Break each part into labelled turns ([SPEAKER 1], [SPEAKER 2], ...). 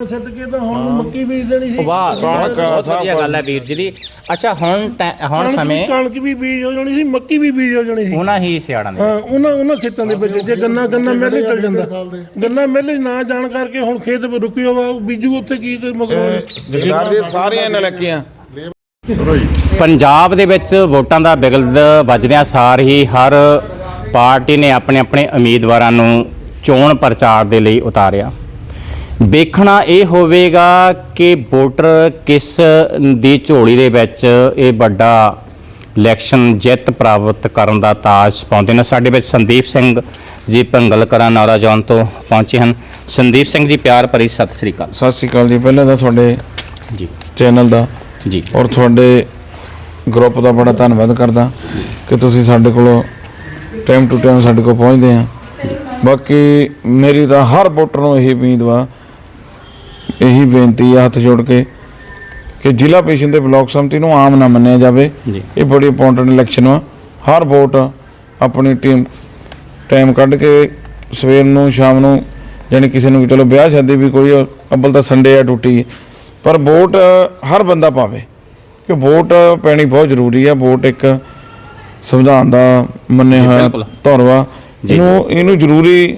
[SPEAKER 1] ਛੱਡ ਕੇ ਤਾਂ ਹੁਣ ਮੱਕੀ ਬੀਜ ਦੇਣੀ ਸੀ।
[SPEAKER 2] ਵਾਹ ਬਹੁਤ
[SPEAKER 3] ਕਣਕ,
[SPEAKER 2] ਬਹੁਤ
[SPEAKER 3] ਸਭ
[SPEAKER 2] ਵਧੀਆ ਗੱਲ ਹੈ ਵੀਰ ਜੀ ਦੀ। ਅੱਛਾ ਹੁਣ ਟੈ- ਹੁਣ
[SPEAKER 1] ਕਣਕ ਵੀ-
[SPEAKER 2] ਸਮੇਂ
[SPEAKER 1] ਕਣਕ ਵੀ ਬੀਜ ਹੋ ਜਾਣੀ ਸੀ ਮੱਕੀ ਵੀ ਬੀਜ ਹੋ ਜਾਣੀ ਸੀ।
[SPEAKER 2] ਉਹਨਾਂ ਹੀ ਸਿਆੜਾਂ ਦੇ
[SPEAKER 1] ਹਾਂ ਉਹਨਾਂ ਉਹਨਾਂ ਖੇਤਾਂ ਦੇ ਵਿੱਚ। ਜੇ ਗੰਨਾ ਗੰਨਾ ਮਿਲ ਚੱਲ ਜਾਂਦਾ। ਗੰਨਾ ਮਿਲ ਨਾ ਜਾਣ ਕਰਕੇ ਹੁਣ ਖੇਤ ਰੁਕਿਓ ਵਾ ਉਹ ਬੀਜੂ ਉੱਥੇ ਕੀ ਮਗਰੋਂ
[SPEAKER 3] ਜਗਦਾਰ ਜੀ ਸਾਰੀਆਂ ਨਲਕੀਆਂ
[SPEAKER 2] ਪੰਜਾਬ ਦੇ ਵਿੱਚ ਵੋਟਾਂ ਦਾ ਬਿਗਲ ਵੱਜਦਿਆਂ ਸਾਰ ਹੀ ਹਰ ਪਾਰਟੀ ਨੇ ਆਪਣੇ ਆਪਣੇ ਉਮੀਦਵਾਰਾਂ ਨੂੰ ਚੋਣ ਪ੍ਰਚਾਰ ਦੇ ਲਈ ਉਤਾਰਿਆ। ਵੇਖਣਾ ਇਹ ਹੋਵੇਗਾ ਕਿ ਵੋਟਰ ਕਿਸ ਦੀ ਝੋਲੀ ਦੇ ਵਿੱਚ ਇਹ ਵੱਡਾ ਇਲੈਕਸ਼ਨ ਜਿੱਤ ਪ੍ਰਾਪਤ ਕਰਨ ਦਾ ਤਾਜ ਪਾਉਂਦੇ ਨੇ। ਸਾਡੇ ਵਿੱਚ ਸੰਦੀਪ ਸਿੰਘ ਜੀ ਭੰਗਲ ਕਰਾਂ ਨੌਰਾ ਜੌਨ ਤੋਂ ਪਹੁੰਚੇ ਹਨ। ਸੰਦੀਪ ਸਿੰਘ ਜੀ ਪਿਆਰ ਭਰੀ ਸਤਿ ਸ੍ਰੀ ਅਕਾਲ।
[SPEAKER 3] ਸਤਿ ਸ਼੍ਰੀ ਅਕਾਲ ਜੀ। ਪਹਿਲਾਂ ਤਾਂ ਤੁਹਾਡੇ
[SPEAKER 2] ਜੀ।
[SPEAKER 3] ਚੈਨਲ ਦਾ
[SPEAKER 2] ਜੀ।
[SPEAKER 3] ਔਰ ਤੁਹਾਡੇ ਗਰੁੱਪ ਦਾ ਬੜਾ ਧੰਨਵਾਦ ਕਰਦਾ ਕਿ ਤੁਸੀਂ ਸਾਡੇ ਕੋਲ ਟਾਈਮ ਟੂ ਟਾਈਮ ਸਾਡੇ ਕੋਲ ਪਹੁੰਚਦੇ ਆ। ਬਾਕੀ ਮੇਰੀ ਤਾਂ ਹਰ ਵੋਟਰ ਨੂੰ ਇਹੀ ਉਮੀਦ ਵਾ ਇਹੀ ਬੇਨਤੀ ਆ ਹੱਥ ਜੋੜ ਕੇ ਕਿ ਜ਼ਿਲ੍ਹਾ ਪੇਸ਼ੈਂਟ ਦੇ ਬਲਾਕ ਸੰਮਤੀ ਨੂੰ ਆਮ ਨਾ ਮੰਨਿਆ ਜਾਵੇ। ਇਹ ਬੜੀ ਇੰਪੋਰਟੈਂਟ ਇਲੈਕਸ਼ਨ ਵਾ ਹਰ ਵੋਟ ਆਪਣੀ ਟੀਮ ਟਾਈਮ ਕੱਢ ਕੇ ਸਵੇਰ ਨੂੰ ਸ਼ਾਮ ਨੂੰ ਜਾਣੀ ਕਿਸੇ ਨੂੰ ਵੀ ਚਲੋ ਵਿਆਹ ਸ਼ਾਦੀ ਵੀ ਕੋਈ ਅੱਬਲ ਤਾਂ ਸੰਡੇ ਆ ਟੁੱਟੀ ਪਰ ਵੋਟ ਹਰ ਬੰਦਾ ਪਾਵੇ ਕਿ ਵੋਟ ਪੈਣੀ ਬਹੁਤ ਜ਼ਰੂਰੀ ਆ। ਵੋਟ ਇੱਕ ਸੰਵਿਧਾਨ ਦਾ ਮੰਨਿਆ ਹੋਇਆ। ਧੌਰਵਾ। ਇਹਨੂੰ ਇਹਨੂੰ ਜ਼ਰੂਰੀ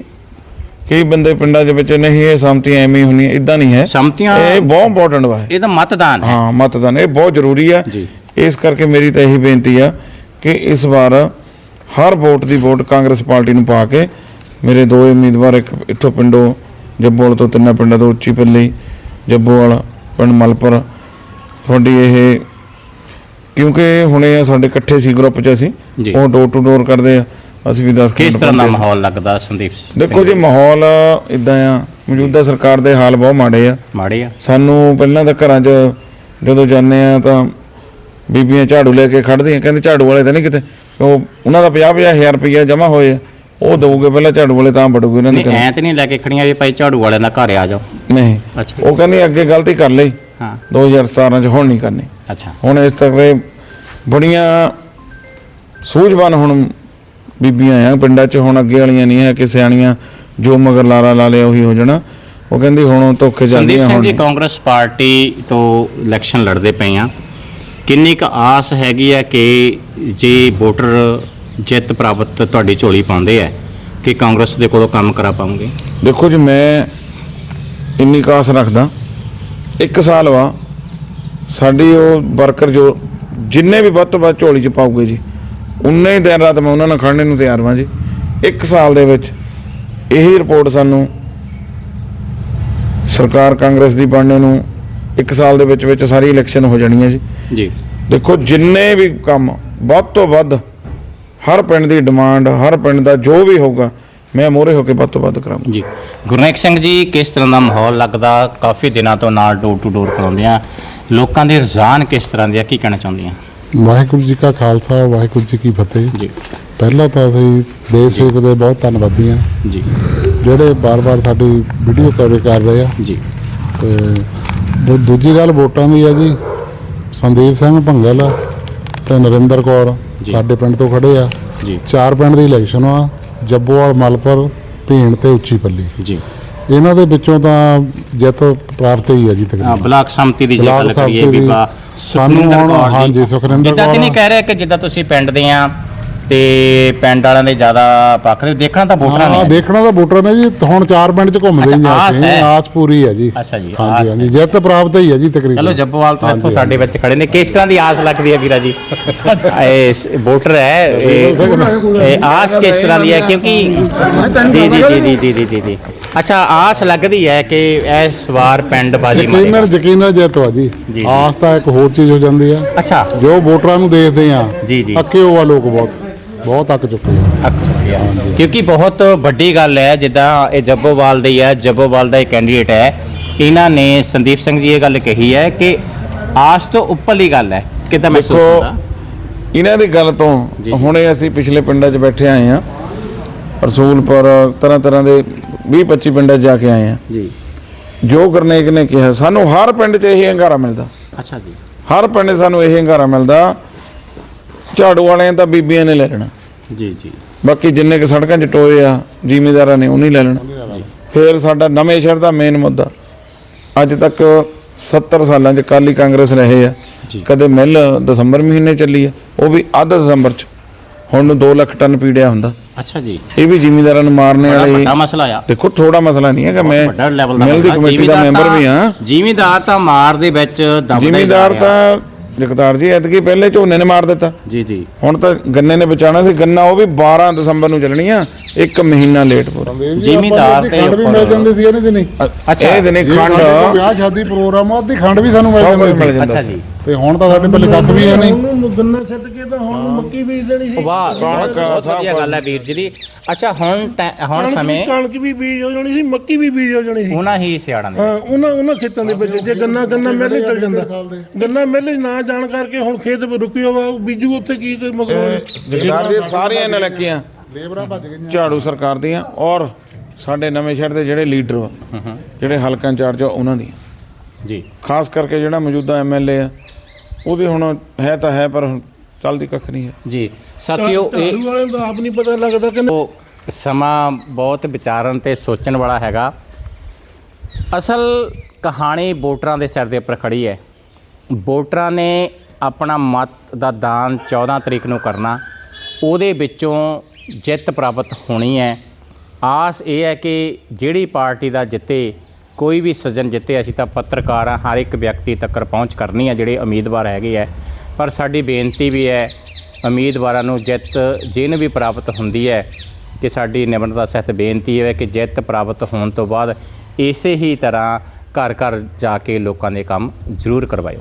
[SPEAKER 3] ਕਈ ਬੰਦੇ ਪਿੰਡਾਂ ਦੇ ਵਿੱਚ ਨਹੀਂ ਇਹ ਸੰਮਤੀ ਐਵੇਂ ਹੀ ਹੋਣੀ ਇਦਾਂ ਨਹੀਂ ਹੈ
[SPEAKER 2] ਸੰਮਤੀਆਂ
[SPEAKER 3] ਇਹ ਬਹੁਤ ਇੰਪੋਰਟੈਂਟ ਵਾ ਇਹ।
[SPEAKER 2] ਤਾਂ ਮਤਦਾਨ ਹੈ
[SPEAKER 3] ਹਾਂ ਮਤਦਾਨ ਇਹ ਬਹੁਤ ਜ਼ਰੂਰੀ ਆ
[SPEAKER 2] ਜੀ।
[SPEAKER 3] ਇਸ ਕਰਕੇ ਮੇਰੀ ਤਾਂ ਇਹੀ ਬੇਨਤੀ ਆ ਕਿ ਇਸ ਵਾਰ ਹਰ ਵੋਟ ਦੀ ਵੋਟ ਕਾਂਗਰਸ ਪਾਰਟੀ ਨੂੰ ਪਾ ਕੇ ਮੇਰੇ ਦੋ ਉਮੀਦਵਾਰ ਇੱਕ ਇੱਥੋਂ ਪਿੰਡੋਂ ਜੱਬੋਵਾਲ ਤੋਂ ਤਿੰਨਾਂ ਪਿੰਡਾਂ ਤੋਂ ਉੱਚੀ ਪੱਲੀ ਜੱਬੋਵਾਲ ਪਿੰਡ ਮਲਪੁਰ ਤੁਹਾਡੀ ਇਹ ਕਿਉਂਕਿ ਹੁਣੇ ਸਾਡੇ ਇਕੱਠੇ ਸੀ ਗਰੁੱਪ 'ਚ ਅਸੀਂ। ਉਹ ਡੋਰ ਟੂ ਡੋਰ ਕਰਦੇ ਆ ਅਸੀਂ ਵੀ 10
[SPEAKER 2] ਕਿਸ ਤਰ੍ਹਾਂ ਦਾ ਮਾਹੌਲ ਲੱਗਦਾ ਸੰਦੀਪ ਸਿੰਘ
[SPEAKER 3] ਦੇਖੋ ਜੀ ਮਾਹੌਲ ਇਦਾਂ ਆ ਮੌਜੂਦਾ ਸਰਕਾਰ ਦੇ ਹਾਲ ਬਹੁਤ ਮਾੜੇ ਆ।
[SPEAKER 2] ਮਾੜੇ ਆ।
[SPEAKER 3] ਸਾਨੂੰ ਪਹਿਲਾਂ ਤਾਂ ਘਰਾਂ 'ਚ ਜਦੋਂ ਜਾਂਦੇ ਆ ਤਾਂ ਬੀਬੀਆਂ ਝਾੜੂ ਲੈ ਕੇ ਖੜਦੀਆਂ ਕਹਿੰਦੇ ਝਾੜੂ ਵਾਲੇ ਤਾਂ ਨਹੀਂ ਕਿਤੇ ਉਹ ਉਹਨਾਂ ਦਾ 50 ਹਜ਼ਾਰ ਰੁਪਈਆ ਜਮ੍ਹਾਂ ਹੋਏ ਉਹ ਦਊਗੇ ਪਹਿਲਾਂ ਝਾੜੂ ਵਾਲੇ ਤਾਂ ਵੜੂਗੇ ਇਹਨਾਂ ਦੇ ਘਰ
[SPEAKER 2] ਐ ਤੇ ਨਹੀਂ ਲੈ ਕੇ ਖੜੀਆਂ ਵੀ ਭਾਈ ਝਾੜੂ ਵਾਲਿਆਂ ਦਾ ਘਰ ਆ ਜਾਓ।
[SPEAKER 3] ਨਹੀਂ
[SPEAKER 2] ਅੱਛਾ।
[SPEAKER 3] ਉਹ ਕਹਿੰਦੇ ਅੱਗੇ ਗਲਤੀ ਕਰ ਲਈ।
[SPEAKER 2] ਹਾਂ।
[SPEAKER 3] 2017 'ਚ ਹੁਣ ਨਹੀਂ ਕਰਨੀ।
[SPEAKER 2] ਅੱਛਾ।
[SPEAKER 3] ਹੁਣ ਇਸ ਤਰ੍ਹਾਂ ਬੜੀਆਂ ਸੂਝਵਾਨ ਹੁਣ ਬੀਬੀਆਂ ਆ ਪਿੰਡਾਂ 'ਚ ਹੁਣ ਅੱਗੇ ਵਾਲੀਆਂ ਨਹੀਂ ਹੈ ਕਿ ਸਿਆਣੀਆਂ ਜੋ ਮਗਰ ਲਾਰਾ ਲਾ ਲਿਆ ਉਹੀ ਹੋ ਜਾਣਾ। ਉਹ ਕਹਿੰਦੀ ਹੁਣ ਉਹ ਧੋਖੇ
[SPEAKER 2] ਸੰਦੀਪ
[SPEAKER 3] ਜਾਂਦੀਆਂ
[SPEAKER 2] ਸਿੰਘ
[SPEAKER 3] ਹੁਣ।
[SPEAKER 2] ਜੀ ਕਾਂਗਰਸ ਪਾਰਟੀ ਤੋਂ ਇਲੈਕਸ਼ਨ ਲੜਦੇ ਪਏ ਆ। ਕਿੰਨੀ ਕੁ ਆਸ ਹੈਗੀ ਆ ਕਿ ਜੇ ਵੋਟਰ ਜਿੱਤ ਪ੍ਰਾਪਤ ਤੁਹਾਡੀ ਝੋਲੀ ਪਾਉਂਦੇ ਆ ਕਿ ਕਾਂਗਰਸ ਦੇ ਕੋਲੋਂ ਕੰਮ ਕਰਾ ਪਾਉਂਗੇ?
[SPEAKER 3] ਦੇਖੋ ਜੀ ਮੈਂ ਇੰਨੀ ਕਾਸ ਰੱਖਦਾ। ਇੱਕ ਸਾਲ ਵਾ ਸਾਡੀ ਉਹ ਵਰਕਰ ਜੋ ਜਿੰਨੇ ਵੀ ਵੱਧ ਤੋਂ ਵੱਧ ਝੋਲੀ ਚ ਪਾਉਗੇ ਜੀ ਉਨੇ ਹੀ ਦਿਨ ਰਾਤ ਮੈਂ ਉਹਨਾਂ ਨਾਲ ਖੜਨੇ ਨੂੰ ਤਿਆਰ ਵਾਂ ਜੀ। ਇੱਕ ਸਾਲ ਦੇ ਵਿੱਚ ਇਹੀ ਰਿਪੋਰਟ ਸਾਨੂੰ ਸਰਕਾਰ ਕਾਂਗਰਸ ਦੀ ਬਣਨੇ ਨੂੰ ਇੱਕ ਸਾਲ ਦੇ ਵਿੱਚ ਵਿੱਚ ਸਾਰੀ ਇਲੈਕਸ਼ਨ ਹੋ ਜਾਣੀ ਹੈ ਜੀ।
[SPEAKER 2] ਜੀ।
[SPEAKER 3] ਦੇਖੋ ਜਿੰਨੇ ਵੀ ਕੰਮ ਵੱਧ ਤੋਂ ਵੱਧ ਹਰ ਪਿੰਡ ਦੀ ਡਿਮਾਂਡ ਹਰ ਪਿੰਡ ਦਾ ਜੋ ਵੀ ਹੋਊਗਾ ਮੈਂ ਮੋਹਰੇ ਹੋ ਕੇ ਵੱਧ ਤੋਂ ਵੱਧ ਕਰਾਂਗਾ।
[SPEAKER 2] ਜੀ। ਗੁਰਨੇਕ ਸਿੰਘ ਜੀ ਕਿਸ ਤਰ੍ਹਾਂ ਦਾ ਮਾਹੌਲ ਲੱਗਦਾ? ਕਾਫੀ ਦਿਨਾਂ ਤੋਂ ਨਾਲ ਡੋਰ ਟੂ ਡੋਰ ਕਰਾਉਂਦੇ ਆ ਲੋਕਾਂ ਦੇ ਰੁਝਾਨ ਕਿਸ ਤਰ੍ਹਾਂ ਦੇ ਆ? ਕੀ ਕਹਿਣਾ ਚਾਹੁੰਦੀਆਂ?
[SPEAKER 4] ਵਾਹਿਗੁਰੂ ਜੀ ਕਾ ਖਾਲਸਾ ਵਾਹਿਗੁਰੂ ਜੀ ਕੀ ਫਤਿਹ।
[SPEAKER 2] ਜੀ।
[SPEAKER 4] ਪਹਿਲਾਂ ਤਾਂ ਅਸੀਂ ਦੇਸ਼ ਸੇਵਕ ਦੇ ਬਹੁਤ ਧੰਨਵਾਦੀ
[SPEAKER 2] ਜੀ।
[SPEAKER 4] ਜਿਹੜੇ ਬਾਰ-ਬਾਰ ਸਾਡੀ ਵੀਡੀਓ ਕਰ ਰਹੇ ਆ।
[SPEAKER 2] ਜੀ।
[SPEAKER 4] ਤੇ ਦੂ- ਦੂਜੀ ਗੱਲ ਵੋਟਾਂ ਦੀ ਆ ਜੀ। ਸੰਦੀਪ ਸਿੰਘ ਭੰਗਲ ਤੇ ਨਰਿੰਦਰ ਕੌਰ
[SPEAKER 2] ਜੀ।
[SPEAKER 4] ਸਾਡੇ ਪਿੰਡ ਤੋਂ ਖੜੇ ਆ।
[SPEAKER 2] ਜੀ।
[SPEAKER 4] ਚਾਰ ਪਿੰਡ ਦੀ ਇਲੈਕਸ਼ਨ ਆ ਜੱਬੋਵਾਲ ਮਲਪੁਰ ਭੀਣ ਤੇ ਉੱਚੀ ਪੱਲੀ।
[SPEAKER 2] ਜੀ।
[SPEAKER 4] ਇਹਨਾਂ ਦੇ ਵਿੱਚੋਂ ਤਾਂ ਜਿੱਤ ਪ੍ਰਾਪਤ ਹੋਈ ਆ ਜੀ ਤਕਰੀਬਨ।
[SPEAKER 2] ਬਲਾਕ ਸੰਮਤੀ ਦੀ ਜੇ
[SPEAKER 4] ਬਲਾਕ
[SPEAKER 2] ਗੱਲ ਕਰੀਏ
[SPEAKER 4] ਸੰਮਤੀ ਦੀ
[SPEAKER 2] ਬੀਬਾ
[SPEAKER 4] ਸਾਨੂੰ
[SPEAKER 2] ਸੁਖਰਿੰਦਰ
[SPEAKER 4] ਹੁਣ-
[SPEAKER 2] ਕੌਰ।
[SPEAKER 4] ਹਾਂਜੀ, ਸੁਖਰਿੰਦਰ
[SPEAKER 2] ਜਿੱਦਾਂ ਤੇ
[SPEAKER 4] ਕੌਰ।
[SPEAKER 2] ਨਹੀਂ ਕਹਿ ਰਿਹਾ ਕਿ ਜਿੱਦਾਂ ਤੁਸੀਂ ਪਿੰਡ ਦੇ ਆ ਤੇ ਪਿੰਡ ਵਾਲਿਆਂ ਦੇ ਜ਼ਿਆਦਾ ਪੱਖ ਦੇ ਦੇਖਣਾ ਤਾਂ ਵੋਟਰਾਂ
[SPEAKER 4] ਹਾਂ
[SPEAKER 2] ਨੇ
[SPEAKER 4] ਦੇਖਣਾ ਤਾਂ ਵੋਟਰ ਨੇ ਜੀ। ਹੁਣ ਚਾਰ ਪਿੰਡ ਚ ਘੁੰਮਦੇ
[SPEAKER 2] ਅੱਛਾ,
[SPEAKER 4] ਹੀ ਆ
[SPEAKER 2] ਆਸ
[SPEAKER 4] ਅਸੀਂ
[SPEAKER 2] ਹੈ।
[SPEAKER 4] ਆਸ ਪੂਰੀ ਹੈ ਜੀ।
[SPEAKER 2] ਅੱਛਾ ਜੀ, ਆਸ
[SPEAKER 4] ਹਾਂਜੀ ਹਾਂਜੀ ਜਿੱਤ ਪ੍ਰਾਪਤ ਹੀ ਹੈ ਜੀ ਤਕਰੀਬਨ।
[SPEAKER 2] ਚਲੋ ਜੱਬੋਵਾਲ ਤੋਂ ਇੱਥੋਂ ਸਾਡੇ ਵਿੱਚ ਖੜੇ ਨੇ। ਕਿਸ ਤਰ੍ਹਾਂ ਦੀ ਆਸ ਲੱਗਦੀ ਹੈ ਵੀਰਾ ਜੀ? ਇਹ ਸ- ਵੋਟਰ ਹੈ ਇਹ ਇਹ ਆਸ ਕਿਸ ਤਰ੍ਹਾਂ ਦੀ ਹੈ? ਕਿਉਂਕਿ ਜੀ ਜੀ ਜੀ ਜੀ ਜੀ ਜੀ ਜੀ ਜੀ। ਅੱਛਾ ਆਸ ਲੱਗਦੀ ਹੈ ਕਿ ਇਸ ਵਾਰ ਪਿੰਡ ਬਾਜੀ
[SPEAKER 4] ਯਕੀਨਨ
[SPEAKER 2] ਮਾਰੇਗਾ
[SPEAKER 4] ਯਕੀਨਨ ਜਿੱਤ ਵਾ ਜੀ।
[SPEAKER 2] ਜੀ, ਜੀ।
[SPEAKER 4] ਆਸ ਤਾਂ ਇੱਕ ਹੋਰ ਚੀਜ਼ ਹੋ ਜਾਂਦੀ ਆ।
[SPEAKER 2] ਅੱਛਾ।
[SPEAKER 4] ਜੋ ਵੋਟਰਾਂ ਨੂੰ ਦੇਖਦੇ ਆ
[SPEAKER 2] ਜੀ, ਜੀ।
[SPEAKER 4] ਅੱਕੇ ਹੋਆ ਲੋਕ ਬਹੁਤ। ਬਹੁਤ ਅੱਕ ਚੁੱਕੇ ਆ।
[SPEAKER 2] ਅੱਕ ਚੁੱਕਿਆ ਕਿਉਂਕਿ ਬਹੁਤ ਵੱਡੀ ਗੱਲ ਹੈ ਜਿੱਦਾਂ ਇਹ ਜੱਬੋਵਾਲ ਦੀ ਹੈ ਜੱਬੋਵਾਲ ਦਾ ਇਹ ਕੈਂਡੀਡੇਟ ਹੈ। ਇਹਨਾਂ ਨੇ ਸੰਦੀਪ ਸਿੰਘ ਜੀ ਇਹ ਗੱਲ ਕਹੀ ਹੈ ਕਿ ਆਸ ਤੋਂ ਉੱਪਰਲੀ ਗੱਲ ਹੈ। ਕਿਦਾਂ ਮਹਿਸੂਸ
[SPEAKER 3] ਦੇਖੋ,
[SPEAKER 2] ਹੁੰਦਾ?
[SPEAKER 3] ਇਹਨਾਂ ਦੀ ਗੱਲ ਤੋਂ
[SPEAKER 2] ਜੀ।
[SPEAKER 3] ਹੁਣੇ ਅਸੀਂ ਪਿਛਲੇ ਪਿੰਡਾਂ 'ਚ ਬੈਠੇ ਆਏ ਆ ਰਸੂਲਪੁਰ ਤਰ੍ਹਾਂ ਤਰ੍ਹਾਂ ਦੇ 20 25 ਪਿੰਡਾਂ 'ਚ ਜਾ ਕੇ ਆਏ ਆ।
[SPEAKER 2] ਜੀ।
[SPEAKER 3] ਜੋ ਗਰਨੇਕ ਨੇ ਕਿਹਾ ਸਾਨੂੰ ਹਰ ਪਿੰਡ 'ਚ ਇਹੀ ਹੰਗਾਰਾ ਮਿਲਦਾ।
[SPEAKER 2] ਅੱਛਾ ਜੀ।
[SPEAKER 3] ਹਰ ਪਿੰਡ 'ਚ ਸਾਨੂੰ ਇਹੀ ਹੰਗਾਰਾ ਮਿਲਦਾ ਝਾੜੂ ਵਾਲਿਆਂ ਤਾਂ ਬੀਬੀਆਂ ਨੇ ਲੈ ਲੈਣਾ।
[SPEAKER 2] ਜੀ ਜੀ।
[SPEAKER 3] ਬਾਕੀ ਜਿੰਨੇ ਕਿ ਸੜਕਾਂ 'ਚ ਟੋਏ ਆ ਜ਼ਿਮੀਦਾਰਾਂ ਨੇ ਉਹ ਨਹੀਂ ਲੈ ਲੈਣਾ। ਫਿਰ ਸਾਡਾ ਨਵੇਂ ਸ਼ਹਿਰ ਦਾ ਮੇਨ ਮੁੱਦਾ। ਅੱਜ ਤੱਕ 70 ਸਾਲਾਂ ਚ ਕਾਲੀ ਕਾਂਗਰਸ ਰਹੇ ਆ। ਕਦੇ ਮਿਲ ਦਸੰਬਰ ਮਹੀਨੇ ਚੱਲੀ ਆ ਉਹ ਵੀ ਅੱਧ ਦਸੰਬਰ ਚ। ਹੁਣ ਨੂੰ 2 ਲੱਖ ਟਨ ਪੀੜਿਆ ਹੁੰਦਾ।
[SPEAKER 2] ਅੱਛਾ ਜੀ
[SPEAKER 3] ਇਹ ਵੀ ਜ਼ਿਮੀਂਦਾਰਾਂ ਨੂੰ ਮਾਰਨੇ
[SPEAKER 2] ਬੜਾ
[SPEAKER 3] ਵਾਲੇ
[SPEAKER 2] ਵੱਡਾ ਮਸਲਾ ਆ
[SPEAKER 3] ਦੇਖੋ ਥੋੜਾ ਮਸਲਾ ਨਹੀਂ ਹੈ ਕਿ ਮੈਂ
[SPEAKER 2] ਵੱਡਾ ਲੈਵਲ ਦਾ
[SPEAKER 3] ਮਿਲ ਦੀ
[SPEAKER 2] ਮਸਲਾ।
[SPEAKER 3] ਕਮੇਟੀ ਦਾ ਮੈਂਬਰ ਵੀ ਹਾਂ
[SPEAKER 2] ਜ਼ਿਮੀਂਦਾਰ ਤਾਂ ਮਾਰ ਦੇ ਵਿੱਚ ਦਬਦਾ ਹੀ ਜਾ
[SPEAKER 3] ਜ਼ਿਮੀਂਦਾਰ
[SPEAKER 2] ਰਿਹਾ।
[SPEAKER 3] ਤਾਂ ਜਗਤਾਰ ਜੀ ਐਤਕੀ ਪਹਿਲੇ ਝੋਨੇ ਨੇ ਮਾਰ ਦਿੱਤਾ।
[SPEAKER 2] ਜੀ ਜੀ।
[SPEAKER 3] ਹੁਣ ਤਾਂ ਗੰਨੇ ਨੇ ਬਚਾਉਣਾ ਸੀ। ਗੰਨਾ ਉਹ ਵੀ 12 ਦਸੰਬਰ ਨੂੰ ਚੱਲਣੀ ਆ ਇੱਕ ਮਹੀਨਾ ਲੇਟ ਪੂਰਾ।
[SPEAKER 2] ਜ਼ਿਮੀਂਦਾਰ ਤੇ
[SPEAKER 4] ਖੰਡ ਵੀ
[SPEAKER 2] ਉੱਪਰ-
[SPEAKER 4] ਮਿਲ ਜਾਂਦੀ ਸੀ ਇਹਨੇ ਦਿਨੀ।
[SPEAKER 2] ਅੱਛਾ।
[SPEAKER 3] ਇਹ ਦਿਨੇ ਖੰਡ।
[SPEAKER 4] ਵਿਆਹ ਸ਼ਾਦੀ ਪ੍ਰੋਗਰਾਮ ਆ ਅੱਧੀ ਖੰਡ ਵੀ ਸਾਨੂੰ ਮਿਲ ਜਾਂਦੀ ਸੀ।
[SPEAKER 2] ਅੱਛਾ ਜੀ
[SPEAKER 4] ਤੇ ਹੁਣ ਤਾਂ ਸਾਡੇ ਕੋਲ ਕੱਖ ਵੀ ਹੈ ਨਹੀਂ।
[SPEAKER 1] ਉਹਨੂੰ ਗੰਨਾ ਛੱਡ ਕੇ ਤਾਂ ਹੁਣ ਮੱਕੀ ਬੀਜ ਦੇਣੀ ਸੀ।
[SPEAKER 2] ਵਾਹ ਬਹੁਤ ਵਧੀਆ ਗੱਲ ਹੈ ਵੀਰ ਜੀ ਦੀ। ਅੱਛਾ ਹੁਣ ਟੈ- ਹੁਣ
[SPEAKER 1] ਕਣਕ ਵੀ-
[SPEAKER 2] ਸਮੇਂ
[SPEAKER 1] ਕਣਕ ਵੀ ਬੀਜ ਹੋ ਜਾਣੀ ਸੀ ਮੱਕੀ ਵੀ ਬੀਜ ਹੋ ਜਾਣੀ ਸੀ।
[SPEAKER 2] ਉਹਨਾਂ ਹੀ ਸਿਆੜਾਂ ਦੇ
[SPEAKER 1] ਹਾਂ ਉਹਨਾਂ ਉਹਨਾਂ ਖੇਤਾਂ ਦੇ ਵਿੱਚ ਜੇ ਗੰਨਾ ਗੰਨਾ ਮਿਲ ਚੱਲ ਜਾਂਦਾ। ਗੰਨਾ ਮਿਲ ਨਾ ਜਾਣ ਕਰਕੇ ਹੁਣ ਖੇਤ ਰੁਕਿਓ ਵਾ ਬੀਜੂ ਉੱਥੇ ਕੀ ਕੋਈ ਮਗਰੋਂ
[SPEAKER 3] ਜਗਤਾਰ ਜੀ ਸਾਰੀਆਂ ਇਹਨਾਂ ਲੱਕੀਆਂ
[SPEAKER 4] ਲੇਬਰਾਂ ਭੱਜ ਗਈਆਂ।
[SPEAKER 3] ਝਾੜੂ ਸਰਕਾਰ ਦੀਆਂ ਔਰ ਸਾਡੇ ਨਵੇਂ ਸ਼ਹਿਰ ਦੇ ਜਿਹੜੇ ਲੀਡਰ ਵਾ ਜਿਹੜੇ ਹਲਕਾ ਇੰਚਾਰਜ ਆ ਉਹਨਾਂ ਦੀਆਂ।
[SPEAKER 2] ਜੀ।
[SPEAKER 3] ਖਾਸ ਕਰਕੇ ਜਿਹੜਾ ਮੌਜੂਦਾ ਐਮਐਲਏ ਆ ਉਹਦੀ ਹੁਣ ਹੈ ਤਾਂ ਹੈ ਪਰ ਹੁਣ ਚੱਲਦੀ ਕੱਖ ਨਹੀਂ ਹੈ।
[SPEAKER 2] ਜੀ। ਸਾਥੀਓ ਇਹ
[SPEAKER 1] ਝਾੜੂ ਵਾਲਿਆਂ ਦਾ ਆਪ ਨਹੀਂ ਪਤਾ ਲੱਗਦਾ ਕਿ
[SPEAKER 2] ਉਹ ਸਮਾਂ ਬਹੁਤ ਵਿਚਾਰਨ ਤੇ ਸੋਚਣ ਵਾਲਾ ਹੈਗਾ। ਅਸਲ ਕਹਾਣੀ ਵੋਟਰਾਂ ਦੇ ਸਿਰ ਦੇ ਉੱਪਰ ਖੜੀ ਹੈ। ਵੋਟਰਾਂ ਨੇ ਆਪਣਾ ਮਤ ਦਾ ਦਾਨ 14 ਤਰੀਕ ਨੂੰ ਕਰਨਾ, ਉਹਦੇ ਵਿੱਚੋਂ ਜਿੱਤ ਪ੍ਰਾਪਤ ਹੋਣੀ ਹੈ। ਆਸ ਇਹ ਹੈ ਕਿ ਜਿਹੜੀ ਪਾਰਟੀ ਦਾ ਜਿੱਤੇ, ਕੋਈ ਵੀ ਸੱਜਣ ਜਿੱਤੇ, ਅਸੀਂ ਤਾਂ ਪੱਤਰਕਾਰ ਆ ਹਰ ਇੱਕ ਵਿਅਕਤੀ ਤੱਕ ਪਹੁੰਚ ਕਰਨੀ ਹੈ, ਜਿਹੜੇ ਉਮੀਦਵਾਰ ਹੈਗੇ ਹੈ। ਪਰ ਸਾਡੀ ਬੇਨਤੀ ਵੀ ਹੈ, ਉਮੀਦਵਾਰਾਂ ਨੂੰ ਜਿੱਤ ਜਿਹਨੂੰ ਵੀ ਪ੍ਰਾਪਤ ਹੁੰਦੀ ਹੈ ਕਿ ਸਾਡੀ ਨਿਮਰਤਾ ਸਹਿਤ ਬੇਨਤੀ ਹੈ ਕਿ ਜਿੱਤ ਪ੍ਰਾਪਤ ਹੋਣ ਤੋਂ ਬਾਅਦ ਇਸੇ ਹੀ ਤਰ੍ਹਾਂ ਘਰ ਘਰ ਜਾ ਕੇ ਲੋਕਾਂ ਦੇ ਕੰਮ ਜ਼ਰੂਰ ਕਰਵਾਇਓ।